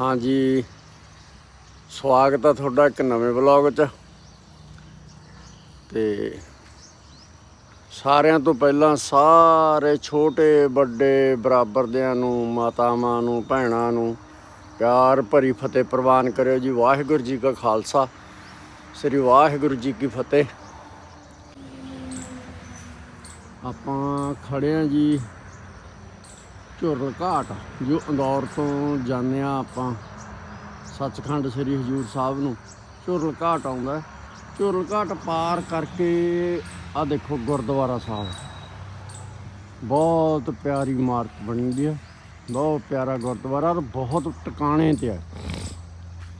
ਹਾਂਜੀ। ਸਵਾਗਤ ਹੈ ਤੁਹਾਡਾ ਇੱਕ ਨਵੇਂ ਵਲੌਗ 'ਚ। ਤੇ ਸਾਰਿਆਂ ਤੋਂ ਪਹਿਲਾਂ ਸਾਰੇ ਛੋਟੇ, ਵੱਡੇ, ਬਰਾਬਰ ਦਿਆਂ ਨੂੰ, ਮਾਤਾਵਾਂ ਨੂੰ, ਭੈਣਾਂ ਨੂੰ ਪਿਆਰ, ਭਰੀ ਫਤਿਹ ਪ੍ਰਵਾਨ ਕਰਿਓ ਜੀ। ਵਾਹਿਗੁਰੂ ਜੀ ਕਾ ਖਾਲਸਾ। ਸ੍ਰੀ ਵਾਹਿਗੁਰੂ ਜੀ ਕੀ ਫਤਿਹ। ਆਪਾਂ ਖੜੇ ਆ ਜੀ। ਝੁਰਲ ਘਾਟ। ਜੋ ਇੰਦੌਰ ਤੋਂ ਜਾਂਦੇ ਆ ਆਪਾਂ, ਸੱਚਖੰਡ ਸ੍ਰੀ ਹਜੂਰ ਸਾਹਿਬ ਨੂੰ। ਝੁਰਲ ਘਾਟ ਆਉਂਦਾ ਹੈ। ਝੁਰਲ ਘਾਟ ਪਾਰ ਕਰਕੇ ਆ ਦੇਖੋ ਗੁਰਦੁਆਰਾ ਸਾਹਿਬ। ਬਹੁਤ ਪਿਆਰੀ ਇਮਾਰਤ ਬਣੀ ਹੋਈ ਹੈ। ਬਹੁਤ ਪਿਆਰਾ ਗੁਰਦੁਆਰਾ ਔਰ ਬਹੁਤ ਟਿਕਾਣੇ ਤੇ ਹੈ।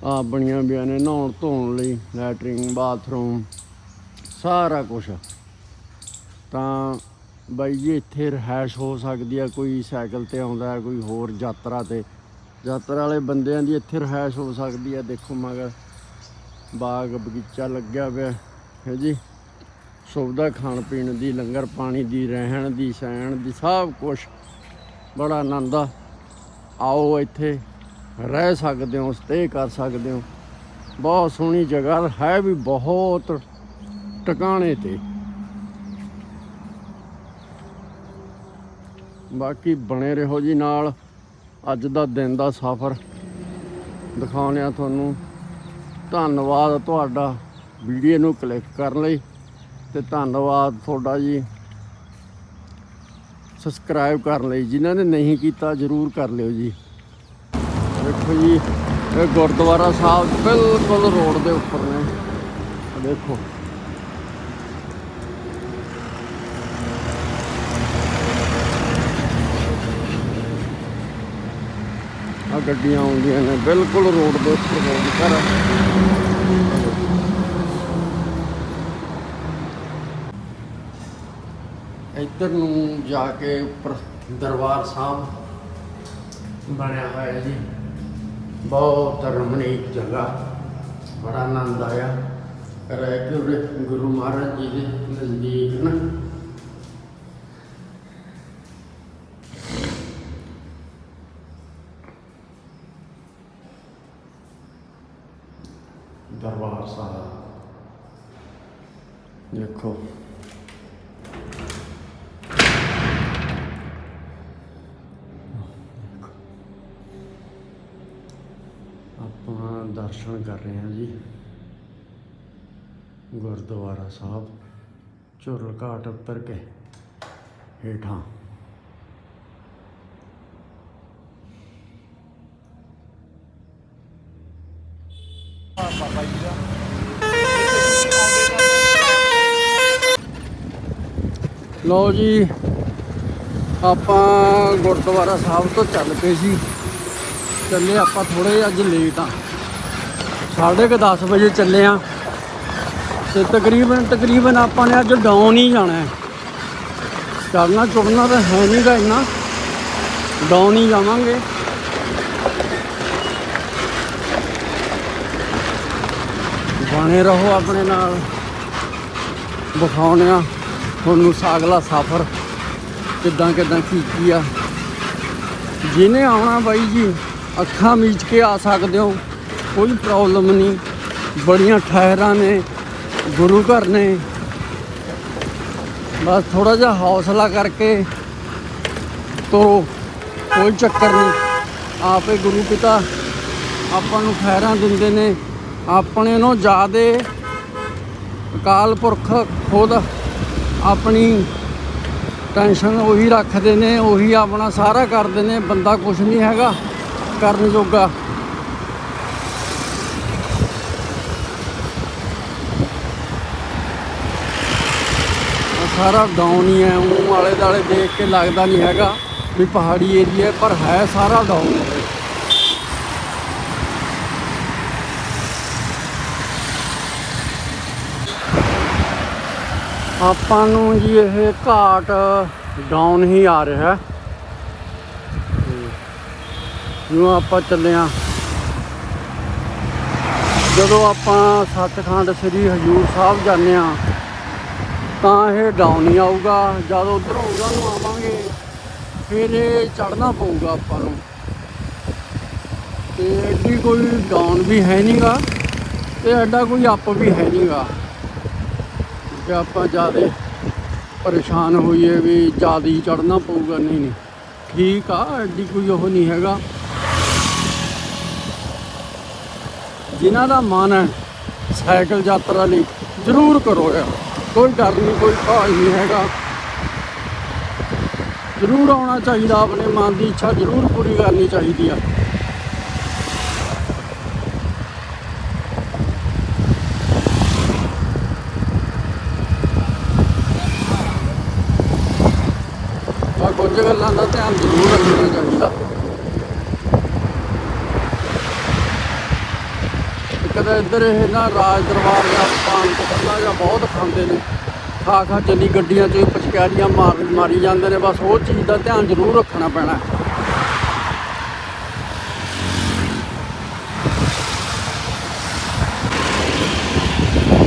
ਆ ਬਣੀਆਂ ਵੀਆਂ ਨੇ ਨਹਾਉਣ ਧੋਣ ਲਈ, ਲੈਟਰਿੰਗ, ਬਾਥਰੂਮ, ਸਾਰਾ ਕੁਝ ਤਾਂ ਬਾਈ ਜੀ, ਇੱਥੇ ਰਹਿائش ਹੋ ਸਕਦੀ ਆ, ਕੋਈ ਸਾਈਕਲ ਤੇ ਆਉਂਦਾ, ਕੋਈ ਹੋਰ ਯਾਤਰਾ ਤੇ। ਯਾਤਰਾ ਵਾਲੇ ਬੰਦਿਆਂ ਦੀ ਇੱਥੇ ਰਹਿائش ਹੋ ਸਕਦੀ ਆ, ਦੇਖੋ ਮਗਰ ਬਾਗ ਬਗੀਚਾ ਲੱਗਿਆ ਪਿਆ, ਹੈ ਜੀ। ਸੁਵਿਧਾ ਖਾਣ ਪੀਣ ਦੀ, ਲੰਗਰ ਪਾਣੀ ਦੀ, ਰਹਿਣ ਦੀ ਸੈਣ ਦੀ, ਸਭ ਕੁਝ ਬੜਾ ਆਨੰਦ ਆ। ਆਓ ਇੱਥੇ, ਰਹਿ ਸਕਦੇ ਹੋ, ਸਟੇ ਕਰ ਸਕਦੇ ਹੋ। ਬਹੁਤ ਸੋਹਣੀ ਜਗ੍ਹਾ, ਹੈ ਵੀ ਬਹੁਤ ਟਿਕਾਣੇ ਤੇ। ਬਾਕੀ ਬਣੇ ਰਹੋ ਜੀ ਨਾਲ। ਅੱਜ ਦਾ ਦਿਨ ਦਾ ਸਫ਼ਰ। ਦਿਖਾਉਂਦੇ ਆ ਤੁਹਾਨੂੰ ਧੰਨਵਾਦ ਤੁਹਾਡਾ ਵੀਡੀਓ ਨੂੰ ਕਲਿੱਕ ਕਰਨ ਲਈ ਤੇ ਧੰਨਵਾਦ ਤੁਹਾਡਾ ਜੀ ਸਬਸਕ੍ਰਾਈਬ ਕਰਨ ਲਈ। ਜਿਨ੍ਹਾਂ ਨੇ ਨਹੀਂ ਕੀਤਾ ਜਰੂਰ ਕਰ ਲਿਓ ਜੀ। ਦੇਖੋ ਜੀ, ਇਹ ਗੁਰਦੁਆਰਾ ਸਾਹਿਬ ਬਿਲਕੁਲ ਰੋਡ ਦੇ ਉੱਪਰ ਨੇ। ਦੇਖੋ। ਆ ਗੱਡੀਆਂ ਆਉਂਦੀਆਂ ਨੇ, ਬਿਲਕੁਲ ਰੋਡ ਦੇ ਉੱਪਰ ਰੋਡ ਕਰ ਇੱਧਰ ਨੂੰ ਜਾ ਕੇ ਉੱਪਰ ਦਰਬਾਰ ਸਾਹਿਬ ਬਣਿਆ ਹੋਇਆ ਜੀ। ਬਹੁਤ ਰਮਣੀਕ ਜਗ੍ਹਾ, ਬੜਾ ਆਨੰਦ ਆਇਆ। ਰਹਿ ਕੇ ਗੁਰੂ ਮਹਾਰਾਜ ਜੀ ਦੇ ਨਜ਼ਦੀਕ ਨਾ ਦਰਬਾਰ ਸਾਹਿਬ ਦੇਖੋ ਆਪਾਂ ਦਰਸ਼ਨ ਕਰ ਰਹੇ ਹਾਂ ਜੀ। ਗੁਰਦੁਆਰਾ ਸਾਹਿਬ ਝੁਰਲ ਘਾਟ ਉੱਤਰ ਕੇ ਹੇਠਾਂ। ਲਓ ਜੀ, ਆਪਾਂ ਗੁਰਦੁਆਰਾ ਸਾਹਿਬ ਤੋਂ ਚੱਲ ਪਏ ਸੀ। ਚੱਲੇ ਆਪਾਂ ਥੋੜੇ ਅੱਜ ਲੇਟ ਆ। ਸਾਢੇ ਕੁ 10 ਵਜੇ ਚੱਲੇ ਆ। ਤੇ ਤਕਰੀਬਨ ਤਕਰੀਬਨ ਆਪਾਂ ਨੇ ਅੱਜ ਡਾਊਨ ਹੀ ਜਾਣਾ ਹੈ। ਚੜਨਾ ਚੁੜਨਾ ਤਾਂ ਹੈ ਨਹੀਂਗਾ ਇੰਨਾ। ਡਾਊਨ ਹੀ ਜਾਵਾਂਗੇ। ਬਣੇ ਰਹੋ ਆਪਣੇ ਨਾਲ। ਵਿਖਾਉਂਦੇ ਆ ਤੁਹਾਨੂੰ ਸਾਗਲਾ ਸਫ਼ਰ। ਕਿੱਦਾਂ ਕਿੱਦਾਂ ਕੀ ਕੀ ਆ। ਜਿਹਨੇ ਆਉਣਾ ਬਾਈ ਜੀ ਅੱਖਾਂ ਮੀਚ ਕੇ ਆ ਸਕਦੇ ਹੋ। ਕੋਈ ਪ੍ਰੋਬਲਮ ਨਹੀਂ। ਬੜੀਆਂ ਠਹਿਰਾਂ ਨੇ। ਗੁਰੂ ਘਰ ਨੇ। ਬਸ ਥੋੜਾ ਜਿਹਾ ਹੌਸਲਾ ਕਰਕੇ ਤੋ ਕੋਈ ਚੱਕਰ ਨਹੀਂ। ਆਪੇ ਗੁਰੂ ਪਿਤਾ ਆਪਾਂ ਨੂੰ ਖੈਰਾਂ ਦਿੰਦੇ ਨੇ। ਆਪਣੇ ਨੂੰ ਜਿਆਦੇ ਅਕਾਲ ਪੁਰਖ ਖੁਦ ਆਪਣੀ ਟੈਨਸ਼ਨ ਉਹੀ ਰੱਖਦੇ ਨੇ, ਉਹੀ ਆਪਣਾ ਸਾਰਾ ਕਰਦੇ ਨੇ। ਬੰਦਾ ਕੁਝ ਨਹੀਂ ਹੈਗਾ। ਕਰਨ ਜੋਗਾ। ਸਾਰਾ ਡਾਊਨ ਹੀ ਹੈ ਉਹ ਆਲੇ ਦਾਲੇ ਦੇਖ ਕੇ ਲੱਗਦਾ ਨਹੀਂ ਹੈਗਾ ਵੀ ਪਹਾੜੀ ਏਰੀਆ ਪਰ ਹੈ ਸਾਰਾ ਡਾਊਨ ਆਪਾਂ ਨੂੰ ਜੀ ਇਹ ਘਾਟ ਡਾਊਨ ਹੀ ਆ ਰਿਹਾ। ਹੈ ਨੂੰ ਆਪਾਂ ਚੱਲੇ ਆ। ਜਦੋਂ ਆਪਾਂ ਸੱਚਖੰਡ ਸ੍ਰੀ ਹਜੂਰ ਸਾਹਿਬ ਜਾਂਦੇ ਆ, ਤਾਂ ਇਹ ਡਾਊਨ ਹੀ ਆਊਗਾ। ਜਦ ਉਧਰ ਹੋਊਗਾ ਨੂੰ ਆਵਾਂਗੇ, ਫਿਰ ਇਹ ਚੜਨਾ ਪਊਗਾ ਆਪਾਂ ਨੂੰ। ਤੇ ਤੇ ਐਡੀ ਕੋਈ ਡਾਊਨ ਵੀ ਹੈ ਨਹੀਂਗਾ ਤੇ ਐਡਾ ਕੋਈ ਅਪ ਵੀ ਹੈ ਨਹੀਂਗਾ ਕਿ ਆਪਾਂ ਜ਼ਿਆਦਾ ਪਰੇਸ਼ਾਨ ਹੋਈਏ ਵੀ ਜ਼ਿਆਦਾ ਹੀ ਚੜਨਾ ਪਊਗਾ। ਨਹੀਂ ਨਹੀਂ। ਠੀਕ ਆ, ਐਡੀ ਕੋਈ ਉਹ ਨਹੀਂ ਹੈਗਾ। ਜਿਨ੍ਹਾਂ ਦਾ ਮਨ ਹੈ ਸਾਈਕਲ ਯਾਤਰਾ ਲਈ, ਜ਼ਰੂਰ ਕਰੋ ਯਾਰ। ਕੋਈ ਡਰ ਨਹੀਂ, ਕੋਈ ਭਾਜ ਨਹੀਂ ਹੈਗਾ। ਜ਼ਰੂਰ ਆਉਣਾ ਚਾਹੀਦਾ, ਆਪਣੇ ਮਨ ਦੀ ਇੱਛਾ ਜ਼ਰੂਰ ਪੂਰੀ ਕਰਨੀ ਚਾਹੀਦੀ ਆ। ਆ ਕੁਝ ਗੱਲਾਂ ਦਾ ਧਿਆਨ ਜ਼ਰੂਰ ਰੱਖਣਾ ਚਾਹੀਦਾ। ਕਦੇ ਇੱਧਰ ਇਹ ਨਾ ਰਾਜ ਦਰਬਾਰ ਦਾ ਪਾਨ ਕੱਲਾ ਜਾਂ ਬਹੁਤ ਖਾਂਦੇ ਨੇ। ਖਾ ਖਾ ਚੱਲੀ ਗੱਡੀਆਂ 'ਚ ਪਚਕਾਰੀਆਂ ਮਾਰ ਮਾਰੀ ਜਾਂਦੇ ਨੇ, ਬਸ ਉਹ ਚੀਜ਼ ਦਾ ਧਿਆਨ ਜ਼ਰੂਰ ਰੱਖਣਾ ਪੈਣਾ।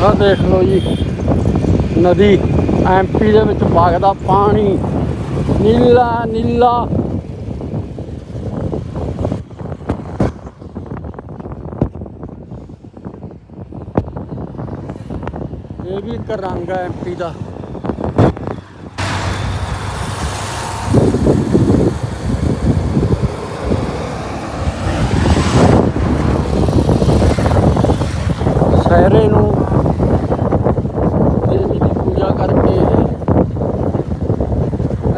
ਆ ਦੇਖ ਲਓ ਜੀ, ਨਦੀ ਐਮਪੀ ਦੇ ਵਿੱਚ ਵਗਦਾ ਪਾਣੀ। ਨੀਲਾ ਨੀਲਾ। ਵੀ ਇੱਕ ਰੰਗ ਹੈ ਐਮਪੀ ਦਾ। ਸਹਿਰੇ ਨੂੰ ਦੇਵੀ ਦੀ ਪੂਜਾ ਕਰਕੇ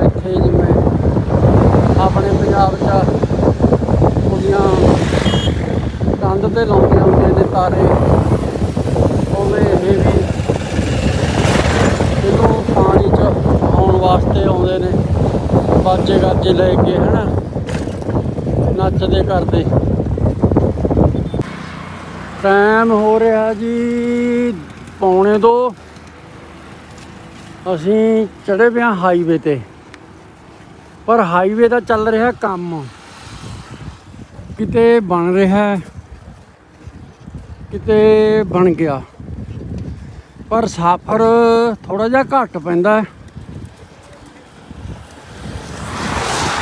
ਇੱਥੇ ਜਿਵੇਂ ਆਪਣੇ ਪੰਜਾਬ 'ਚ ਕੁੜੀਆਂ ਕੰਧ ਤੇ ਲਾਉਂਦੀਆਂ ਹੁੰਦੀਆਂ ਨੇ ਤਾਰੇ ਉਵੇਂ ਇਹ ਵੀ ਜਦੋਂ ਪਾਣੀ 'ਚ ਆਉਣ ਵਾਸਤੇ ਆਉਂਦੇ ਨੇ। ਬਾਜੇ ਗਾਜੇ ਲੈ ਕੇ, ਹਨਾ? ਨੱਚਦੇ ਕਰਦੇ। ਟਾਈਮ ਹੋ ਰਿਹਾ ਜੀ ਪੌਣੇ ਦੋ। ਅਸੀਂ ਚੜੇ ਪਿਆ ਹਾਈਵੇ ਤੇ। ਪਰ ਹਾਈਵੇ ਦਾ ਚੱਲ ਰਿਹਾ ਕੰਮ। ਕਿਤੇ ਬਣ ਰਿਹਾ, ਕਿਤੇ ਬਣ ਗਿਆ। ਪਰ ਸਫ਼ਰ ਥੋੜਾ ਜਿਹਾ ਘੱਟ ਪੈਂਦਾ। ਹੈ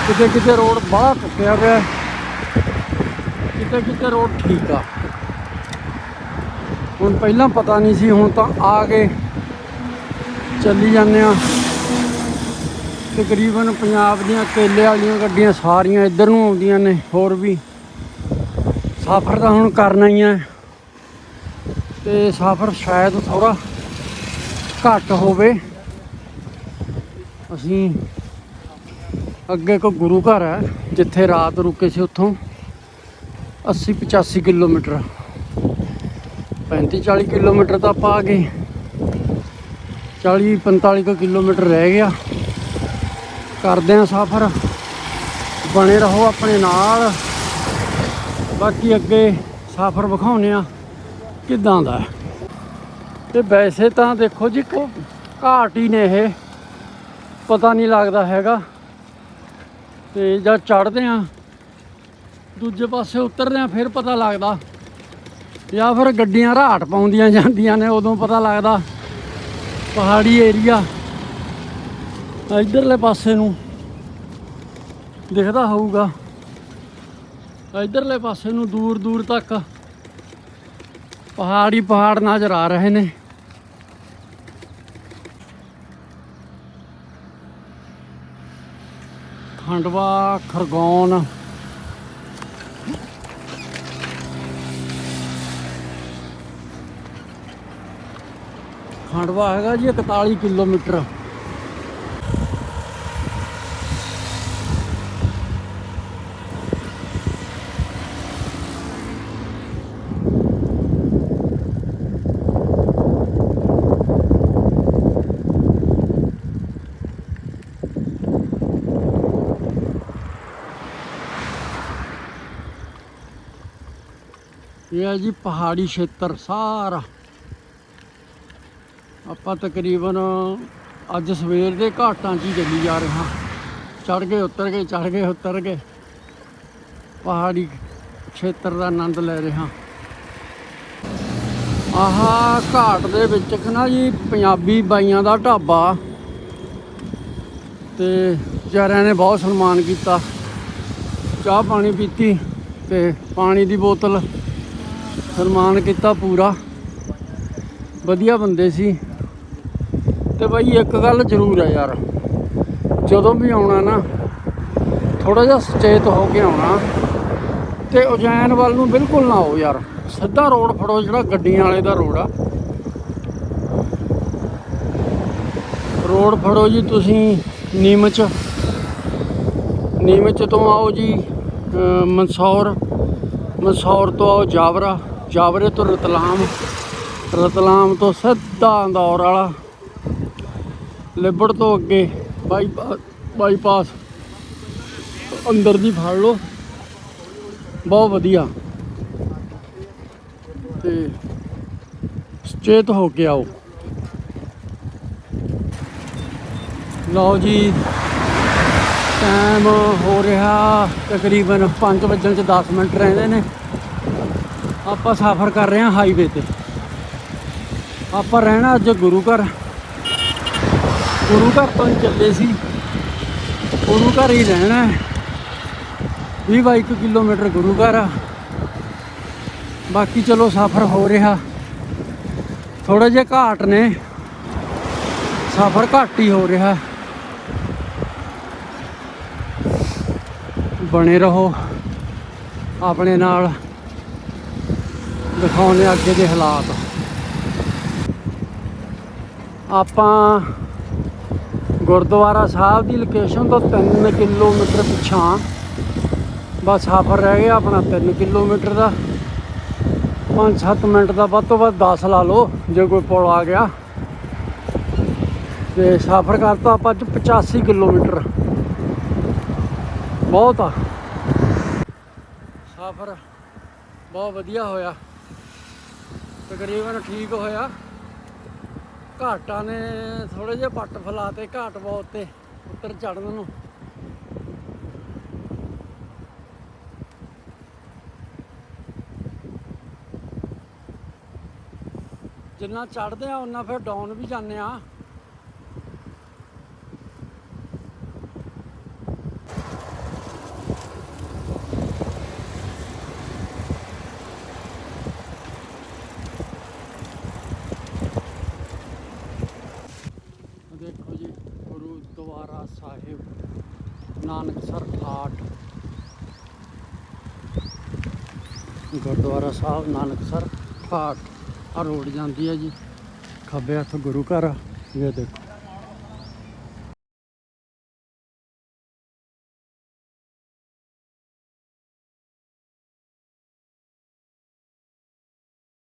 ਕਿਤੇ ਕਿਤੇ ਰੋਡ ਬਾਹਲਾ ਟੁੱਟਿਆ ਪਿਆ ਕਿਤੇ ਕਿਤੇ ਰੋਡ ਠੀਕ ਆ। ਹੁਣ ਪਹਿਲਾਂ ਪਤਾ ਨਹੀਂ ਸੀ, ਹੁਣ ਤਾਂ ਆ ਕੇ ਚੱਲੀ ਜਾਂਦੇ ਆ ਤਕਰੀਬਨ ਪੰਜਾਬ ਦੀਆਂ ਕੇਲੇ ਵਾਲੀਆਂ ਗੱਡੀਆਂ ਸਾਰੀਆਂ ਇੱਧਰ ਨੂੰ ਆਉਂਦੀਆਂ ਨੇ, ਹੋਰ ਵੀ। ਸਫ਼ਰ ਤਾਂ ਹੁਣ ਕਰਨਾ ਹੀ ਹੈ। ਤੇ ਸਫ਼ਰ ਸ਼ਾਇਦ ਥੋੜਾ ਘੱਟ ਹੋਵੇ। ਅਸੀਂ ਅੱਗੇ ਕੋ ਗੁਰੂ ਘਰ ਹੈ, ਜਿੱਥੇ ਰਾਤ ਰੁਕੇ ਸੀ ਉੱਥੋਂ। 80 85 ਕਿਲੋਮੀਟਰ। 35 40 ਕਿਲੋਮੀਟਰ ਤਾਂ ਆਪਾਂ ਆ ਗਏ। 40 45 ਕੁ ਕਿਲੋਮੀਟਰ ਰਹਿ ਗਿਆ। ਕਰਦੇ ਆਂ ਸਫ਼ਰ। ਬਣੇ ਰਹੋ ਆਪਣੇ ਨਾਲ। ਬਾਕੀ ਅੱਗੇ ਸਫ਼ਰ ਵਿਖਾਉਨੇ ਆ ਕਿਦਾਂ ਦਾ ਹੈ। ਤੇ ਵੈਸੇ ਤਾਂ ਦੇਖੋ ਜੀ ਕੋ ਘਾਟ ਹੀ ਨੇ ਇਹ। ਪਤਾ ਨਹੀਂ ਲੱਗਦਾ ਹੈਗਾ। ਤੇ ਜਦ ਚੜਦੇ ਆ ਦੂਜੇ ਪਾਸੇ ਉਤਰਦੇ ਆ ਫਿਰ ਪਤਾ ਲੱਗਦਾ ਜਾਂ ਫਿਰ ਗੱਡੀਆਂ ਰਾਟ ਪਾਉਂਦੀਆਂ ਜਾਂਦੀਆਂ ਨੇ, ਉਦੋਂ ਪਤਾ ਲੱਗਦਾ ਪਹਾੜੀ ਏਰੀਆ ਇਧਰਲੇ ਪਾਸੇ ਨੂੰ ਦਿਖਦਾ ਹੋਊਗਾ। ਇਧਰਲੇ ਪਾਸੇ ਨੂੰ ਦੂਰ ਦੂਰ ਤੱਕ ਪਹਾੜੀ ਪਹਾੜ ਨਜ਼ਰ ਆ ਰਹੇ ਨੇ। ਖੰਡਵਾ ਖਰਗੋਨ। ਖੰਡਵਾ ਹੈਗਾ ਜੀ 41 ਕਿਲੋਮੀਟਰ। ਇਹ ਹੈ ਜੀ ਪਹਾੜੀ ਖੇਤਰ ਸਾਰਾ। ਆਪਾਂ ਤਕਰੀਬਨ ਅੱਜ ਸਵੇਰ ਦੇ ਘਾਟਾਂ 'ਚ ਹੀ ਚੱਲੀ ਜਾ ਰਹੇ ਹਾਂ। ਚੜ ਗਏ, ਉਤਰ ਗਏ ਚੜ ਗਏ, ਉਤਰ ਗਏ। ਪਹਾੜੀ ਖੇਤਰ ਦਾ ਆਨੰਦ ਲੈ ਰਹੇ ਹਾਂ। ਆਹਾ ਘਾਟ ਦੇ ਵਿੱਚ ਇੱਕ ਨਾ ਜੀ ਪੰਜਾਬੀ ਬਾਈਆਂ ਦਾ ਢਾਬਾ। ਤੇ ਵਿਚਾਰਿਆਂ ਨੇ ਬਹੁਤ ਸਨਮਾਨ ਕੀਤਾ। ਚਾਹ ਪਾਣੀ ਪੀਤੀ ਤੇ ਪਾਣੀ ਦੀ ਬੋਤਲ ਸਨਮਾਨ ਕੀਤਾ ਪੂਰਾ। ਵਧੀਆ ਬੰਦੇ ਸੀ। ਤੇ ਬਾਈ ਇੱਕ ਗੱਲ ਜ਼ਰੂਰ ਹੈ ਯਾਰ। ਜਦੋਂ ਵੀ ਆਉਣਾ ਨਾ ਥੋੜਾ ਜਿਹਾ ਸੁਚੇਤ ਹੋ ਕੇ ਆਉਣਾ। ਤੇ ਉਜੈਨ ਵੱਲ ਨੂੰ ਬਿਲਕੁਲ ਨਾ ਆਓ ਯਾਰ। ਸਿੱਧਾ ਰੋਡ ਫੜੋ ਜਿਹੜਾ ਗੱਡੀਆਂ ਵਾਲੇ ਦਾ ਰੋਡ ਆ। ਰੋਡ ਫੜੋ ਜੀ ਤੁਸੀਂ ਨੀਮਚ ਨੀਮਚ ਤੋਂ ਆਓ ਜੀ ਅ, ਮਨਸੌਰ ਮਨਸੌਰ ਤੋਂ ਆਓ ਜਾਵਰਾ। ਜਾਵਰੇ ਤੋਂ ਰਤਲਾਮ ਰਤਲਾਮ ਤੋਂ ਸਿੱਧਾ ਅੰਦੌਰ ਵਾਲਾ, ਲਿਬੜ ਤੋਂ ਅੱਗੇ ਬਾਈ ਬਾਈਪਾਸ ਅੰਦਰ ਦੀ ਫੜ ਲਓ। ਬਹੁਤ ਵਧੀਆ। ਤੇ ਸੁਚੇਤ ਹੋ ਕੇ ਆਓ। ਲਓ ਜੀ ਟਾਈਮ ਹੋ ਰਿਹਾ ਤਕਰੀਬਨ 5 ਵਜਣ ਚ 10 ਮਿੰਟ ਰਹਿੰਦੇ ਨੇ। ਆਪਾਂ ਸਫ਼ਰ ਕਰ ਰਹੇ ਹਾਂ ਹਾਈਵੇ ਤੇ। ਆਪਾਂ ਰਹਿਣਾ ਅੱਜ ਗੁਰੂ ਘਰ। ਗੁਰੂ ਘਰ ਤੋਂ ਹੀ ਚੱਲੇ ਸੀ। ਗੁਰੂ ਘਰ ਹੀ ਰਹਿਣਾ ਹੈ। 20 22 ਕੁ ਕਿਲੋਮੀਟਰ ਗੁਰੂ ਘਰ ਆ। ਬਾਕੀ ਚਲੋ ਸਫ਼ਰ ਹੋ ਰਿਹਾ। ਥੋੜੇ ਜਿਹੇ ਘਾਟ ਨੇ। ਸਫ਼ਰ ਘੱਟ ਹੀ ਹੋ ਰਿਹਾ। ਬਣੇ ਰਹੋ। ਆਪਣੇ ਨਾਲ। ਦਿਖਾਉਣੇ ਅੱਗੇ ਦੇ ਹਾਲਾਤ। ਆਪਾਂ ਗੁਰਦੁਆਰਾ ਸਾਹਿਬ ਦੀ ਲੋਕੇਸ਼ਨ ਤੋਂ 3 ਕਿਲੋਮੀਟਰ ਪਿਛਾਂ ਬਸ ਸਫ਼ਰ ਰਹਿ ਗਿਆ ਆਪਣਾ 3 ਕਿਲੋਮੀਟਰ ਦਾ। 5-7 ਮਿੰਟ ਦਾ ਵੱਧ ਤੋਂ ਵੱਧ 10 ਲਾ ਲਓ, ਜੇ ਕੋਈ ਪੁਲ ਆ ਗਿਆ। ਤੇ ਸਫ਼ਰ ਕਰਤਾ ਆਪਾਂ ਅੱਜ 85 ਕਿਲੋਮੀਟਰ। ਬਹੁਤ ਆ। ਸਫ਼ਰ ਬਹੁਤ ਵਧੀਆ ਹੋਇਆ। ਤਕਰੀਬਨ ਠੀਕ ਹੋਇਆ। ਘਾਟਾਂ ਨੇ ਥੋੜੇ ਜਿਹੇ ਪੱਟ ਫਲਾਤੇ, ਘਾਟ ਬਹੁਤ ਤੇ ਉੱਤਰ ਚੜਨ ਨੂੰ। ਜਿੰਨਾ ਚੜਦੇ ਆ ਉਹਨਾਂ ਫਿਰ ਡਾਊਨ ਵੀ ਜਾਂਦੇ ਆ ਦੇਖੋ ਜੀ ਗੁਰੂਦੁਆਰਾ ਸਾਹਿਬ ਨਾਨਕਸਰ ਘਾਟ ਗੁਰਦੁਆਰਾ ਸਾਹਿਬ ਨਾਨਕਸਰ ਘਾਟ ਆ ਰੋਡ ਜਾਂਦੀ ਹੈ ਜੀ। ਖੱਬੇ ਹੱਥ ਗੁਰੂ ਘਰ ਇਹ ਦੇਖੋ।